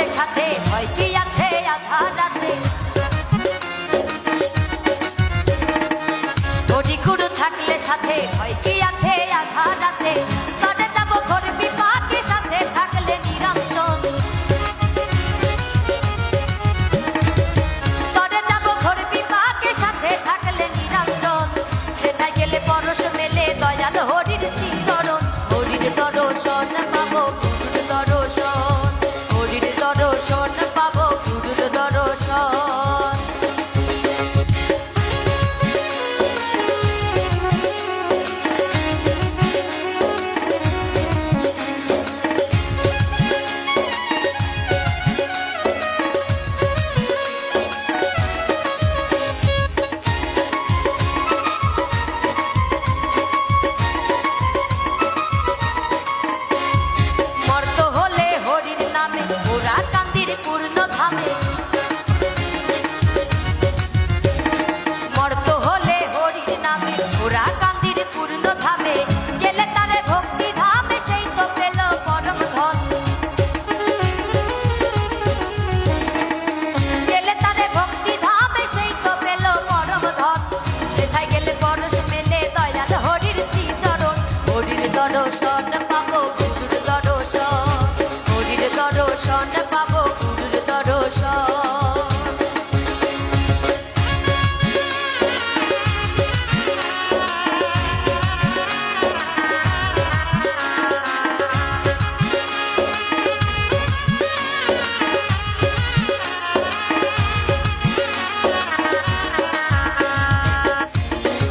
সকলের সাথে ভয় কি আছে আধা রাতে? ঘটি থাকলে সাথে ভয় কি আছে আধা Todo short of